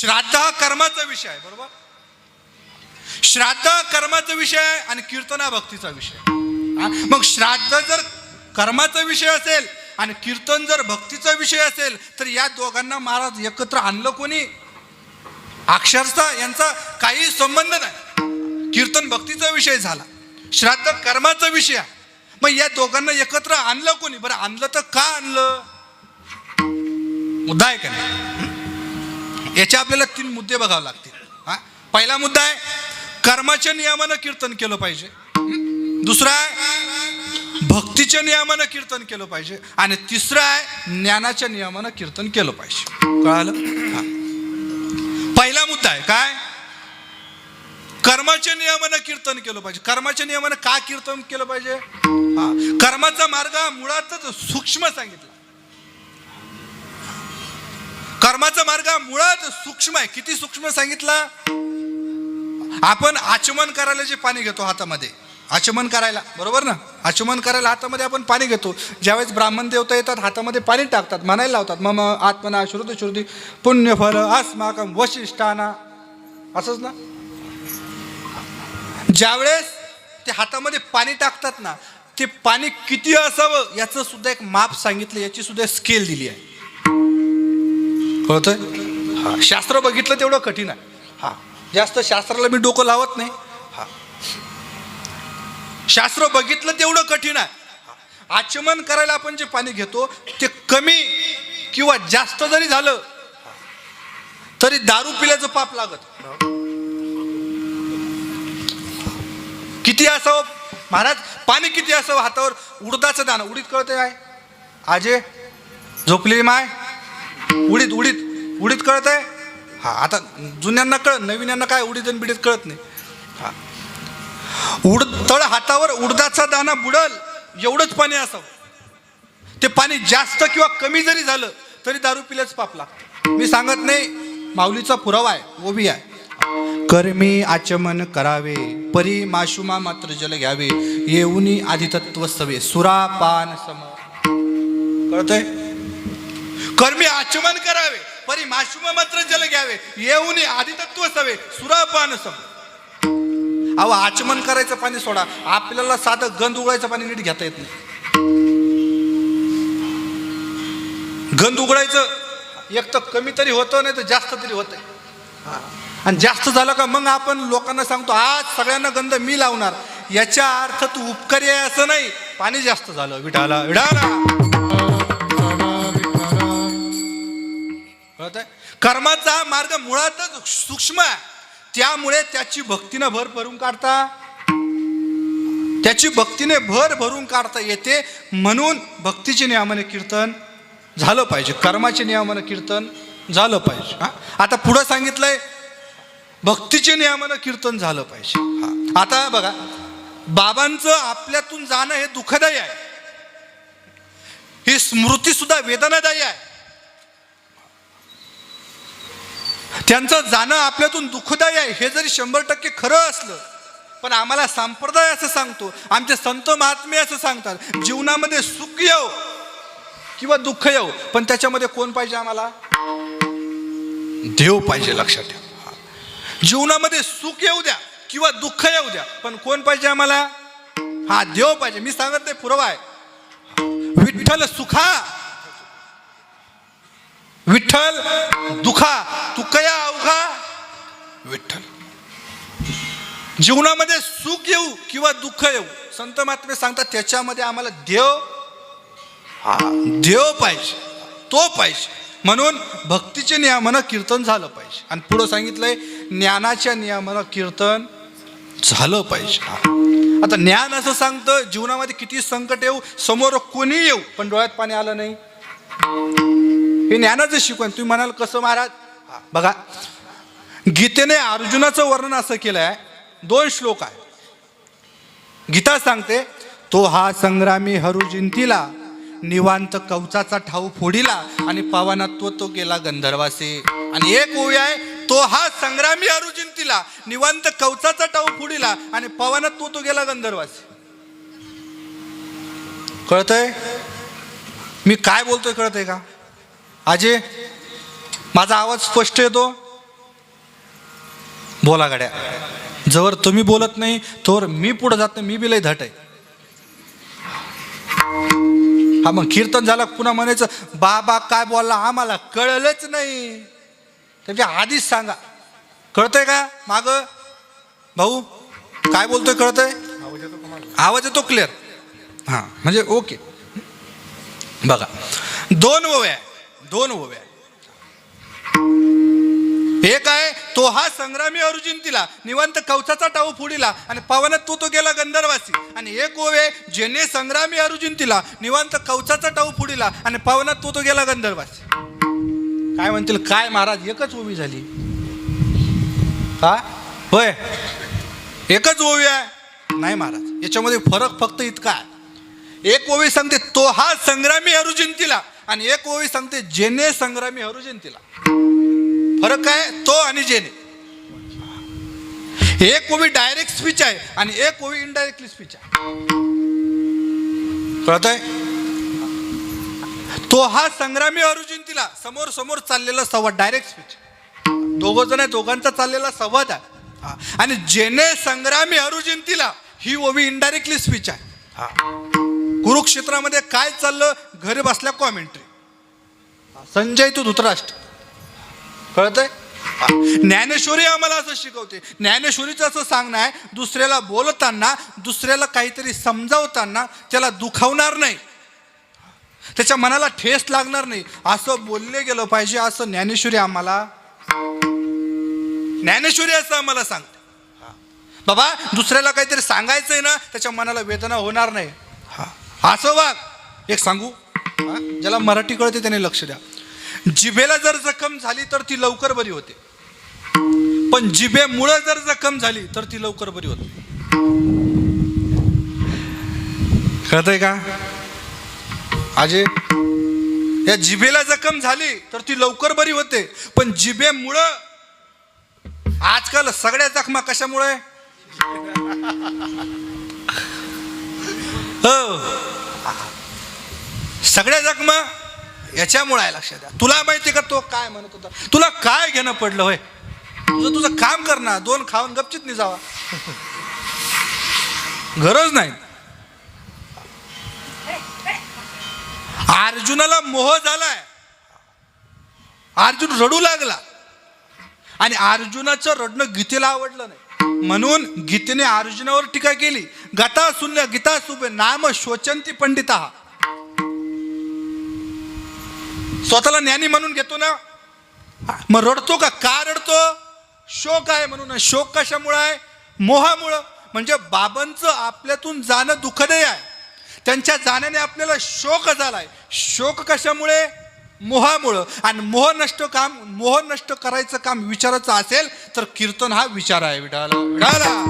श्राद्ध हा कर्माचा विषय आहे बरोबर? श्राद्ध कर्माचा विषय आहे आणि कीर्तन हा भक्तीचा विषय मग श्राद्ध जर कर्माचा विषय असेल आणि कीर्तन जर भक्तीचा विषय असेल तर या दोघांना महाराज एकत्र आणलं कोणी? अक्षरशः यांचा काही संबंध नाही. कीर्तन भक्तीचा विषय झाला. श्राद्ध कर्माचा विषय आहे. मग या दोघांना एकत्र आणलं कोणी? बरं आणलं तर का आणलं? मुद्दा आहे का नाही? याचे आपल्याला तीन मुद्दे बघावे लागतील. हा? पहिला मुद्दा आहे कर्माच्या नियमानं कीर्तन केलं पाहिजे. दुसरा आहे भक्तीच्या नियमानं कीर्तन केलं पाहिजे. आणि तिसरं आहे ज्ञानाच्या नियमानं कीर्तन केलं पाहिजे. कळालं? हा. पहिला मुद्दा आहे काय? कर्माच्या नियमानं कीर्तन केलं पाहिजे. कर्माच्या नियमानं का कीर्तन केलं पाहिजे? हा. कर्माचा मार्ग हा मुळातच सूक्ष्म सांगितला. कर्माचा मार्ग हा मुळात सूक्ष्म आहे. किती सूक्ष्म सांगितला? आपण आचमन करायला जे पाणी घेतो हातामध्ये आचमन करायला बरोबर ना? आचमन करायला हातामध्ये आपण पाणी घेतो. ज्यावेळेस ब्राह्मण देवता येतात हातामध्ये पाणी टाकतात म्हणायला लावतात. मम आत्मना श्रुती श्रुती पुण्यफल अस्माकम वशिष्ठाना. असंच ना? ज्यावेळेस ते हातामध्ये पाणी टाकतात ना ते पाणी किती असावं याचं सुद्धा एक माप सांगितलं याची सुद्धा स्केल दिली आहे. कळतंय? हा शास्त्र बघितलं तेवढं कठीण आहे. हा जास्त शास्त्राला मी डोकं लावत नाही. हा. शास्त्र बघितलं तेवढं कठीण आहे. हा. आचमन करायला आपण जे पाणी घेतो ते कमी किंवा जास्त जरी झालं तरी दारू पिल्याचं पाप लागत. किती असावं? महाराज पाणी किती असावं हातावर? उडदाचं दाणं. उडीद कळते काय? आजे झोपलेली माय? उडीद उडीद. उडीद कळत आहे? हा आता जुन्यांना कळत नवीन्यांना काय उडीद आणि बिडीत कळत नाही. हा. उड तळ हातावर उडदाचा दाना बुडल एवढंच पाणी असावं. ते पाणी जास्त किंवा कमी जरी झालं तरी दारू पिल्याच पाप लागतं. मी सांगत नाही माऊलीचा पुरावा आहे ओबी आहे. कर्मी आचमन करावे परी माशुमा मात्र जल घ्यावे येऊनी आधितत्व सवे सुरापान सम कळतंय? कर्मी आचमन करावे परी माशुमा मात्र जल घ्यावे येऊन आदितत्व सवे सुरापान सम अहो आचमन करायचं पाणी सोडा आपल्याला साधं गंध उघडायचं पाणी नीट घेता येत नाही. गंध उघडायचं एक तर कमी तरी होतं नाही तर जास्त तरी होतंय. आणि जास्त झालं का मग आपण लोकांना सांगतो आज सगळ्यांना गंध मी लावणार. याच्या अर्थ तू उपकारी आहे असं नाही. पाणी जास्त झालं. विठाला विडाला. कर्माचा हा मार्ग मुळातच सूक्ष्म आहे. त्यामुळे त्याची भक्तीनं भर भरून काढता. त्याची भक्तीने भर भरून काढता येते. म्हणून भक्तीचे नियमाने कीर्तन झालं पाहिजे. कर्माचे नियमानं कीर्तन झालं पाहिजे. हा? आता पुढं सांगितलंय भक्तीचे नियमानं कीर्तन झालं पाहिजे. आता बघा बाबांचं आपल्यातून जाणं हे दुःखदायी आहे. ही स्मृती सुद्धा वेदनादायी आहे. त्यांचं जाणं आपल्यातून दुःखदायी आहे. हे जरी शंभर टक्के खरं असलं पण आम्हाला संप्रदाय असं सांगतो. आमचे संत महात्मे असं सांगतात जीवनामध्ये सुख येऊ किंवा दुःख येऊ पण त्याच्यामध्ये कोण पाहिजे आम्हाला? देव पाहिजे लक्षात ठेवा. जीवनामध्ये सुख येऊ द्या किंवा दुःख येऊ द्या पण कोण पाहिजे आम्हाला? हा देव पाहिजे. मी सांगत नाही पुरावा आहे. विठ्ठल सुखा. विठ्ठल दुखा तुकया अवघा? विठ्ठल. जीवनामध्ये सुख येऊ किंवा दुःख येऊ संत महात्मे सांगतात त्याच्यामध्ये आम्हाला देव हा देव पाहिजे तो पाहिजे. म्हणून भक्तीच्या नियमानं कीर्तन झालं पाहिजे. आणि पुढं सांगितलंय ज्ञानाच्या नियमानं कीर्तन झालं पाहिजे. आता ज्ञान असं सांगतं जीवनामध्ये किती संकट येऊ समोर कोणी येऊ पण डोळ्यात पाणी आलं नाही. हे ज्ञानाचं शिकवण. तुम्ही म्हणाल कसं महाराज? बघा. गीतेने अर्जुनाचं वर्णन असं केलं आहे दोन श्लोक आहे गीता सांगते तो हा संग्रामी हरू जिंतीला निवांत कवचाचा ठाऊ फोडिला आणि पावनात्व तो गेला गंधर्वासी. आणि एक ओवी आहे तो हा संग्रामी हरू जिंतीला निवांत कवचाचा ठाऊ फोडिला आणि पावनात्व तो गेला गंधर्वासी. कळतंय? मी काय बोलतोय कळतंय का? अजय माझा आवाज स्पष्ट येतो? बोला गाड्या. जवळ तुम्ही बोलत नाही तोवर मी पुढे जात नाही मी बी लय धट आहे. हा मग कीर्तन झालं पुन्हा म्हणायचं बाबा काय बोलला आम्हाला कळलंच नाही. त्याच्या आधीच सांगा. कळतंय का माग? भाऊ काय बोलतोय कळतंय? आवाज येतो क्लिअर हां म्हणजे ओके. बघा. दोन ओव्या. दोन ओव्या एक आहे तो हा संग्रामी अर्जुन तिला निवंत कवचाचा टाऊ फुडिला आणि पवनात तो तो गेला गंधर्वासी. आणि एक ओवे जेने संग्रामी अर्जुन तिला निवंत कवचाचा टाऊ फुडिला आणि पवनात तो तो गेला गंधर्वासी. काय म्हणतील? काय महाराज? एकच ओवी झाली. का होय. एकच ओवी आहे. नाही महाराज याच्यामध्ये फरक फक्त इतका आहे. एक ओवी सांगते तो हा संग्रामी अर्जुन तिला आणि एक ओवी सांगते जेने संग्रामी अर्जुन तिला. फरक काय? तो आणि जेने. एक ओवी डायरेक्ट स्पीच आहे आणि एक ओवी इनडायरेक्टली स्पीच आहे. कळत आहे तो हा संग्रामी अर्जुन समोर समोर चाललेला संवाद डायरेक्ट स्पीच दोघ जण आहे दोघांचा चाललेला संवाद आहे. आणि जेने संग्रामी अर्जुन ही ओवी इनडायरेक्टली स्पीच आहे. हा. कुरुक्षेत्रामध्ये काय चाललं? घरी बसल्या कॉमेंट्री संजय तू धुतराष्ट्र. कळतंय? आहे ज्ञानेश्वरी आम्हाला असं शिकवते. ज्ञानेश्वरीचं असं सांगणं आहे दुसऱ्याला बोलताना दुसऱ्याला काहीतरी समजावताना त्याला दुखावणार नाही. त्याच्या मनाला ठेस लागणार नाही. असं बोलले गेलं पाहिजे असं ज्ञानेश्वरी आम्हाला ज्ञानेश्वरी असं आम्हाला सांगते. बाबा दुसऱ्याला काहीतरी सांगायचंय ना त्याच्या मनाला वेदना होणार नाही. हा. असं वाघ एक सांगू? ज्याला मराठी कळते त्याने लक्ष द्या. जिभेला जर जखम झाली तर ती लवकर बरी होते. पण जिभेमुळं जर जखम झाली तर ती लवकर बरी होते. कळतंय का? आजे या जिभेला जखम झाली तर ती लवकर बरी होते. पण जिभेमुळं आजकाल सगळ्या जखमा कशामुळे? हो सगळ्या जखमा याच्यामुळे आहे लक्षात द्या. तुला माहिती का तो काय म्हणत होता? तुला काय घेणं पडलं होय? तुझं तुझं काम कर ना. दोन खाऊन गपचित जावा गरज नाही. अर्जुनाला मोह झालाय. अर्जुन रडू लागला. आणि अर्जुनाचं रडणं गीतेला आवडलं नाही. म्हणून गीतेने अर्जुनावर टीका केली. गता शून्य गीता सुबे नाम शोचंती पंडिता. स्वतःला ज्ञानी म्हणून घेतो ना? मग रडतो का? का रडतो? शोक आहे म्हणून. शोक कशामुळं आहे? मोहामुळं. म्हणजे बाबांचं आपल्यातून जाणं दुःखदायी आहे. त्यांच्या जाण्याने आपल्याला शोक झालाय. शोक कशामुळे? मोहामुळं. आणि मोह नष्ट काम मोह नष्ट करायचं काम विचारायचं असेल तर कीर्तन हा विचार आहे विडाला विडाला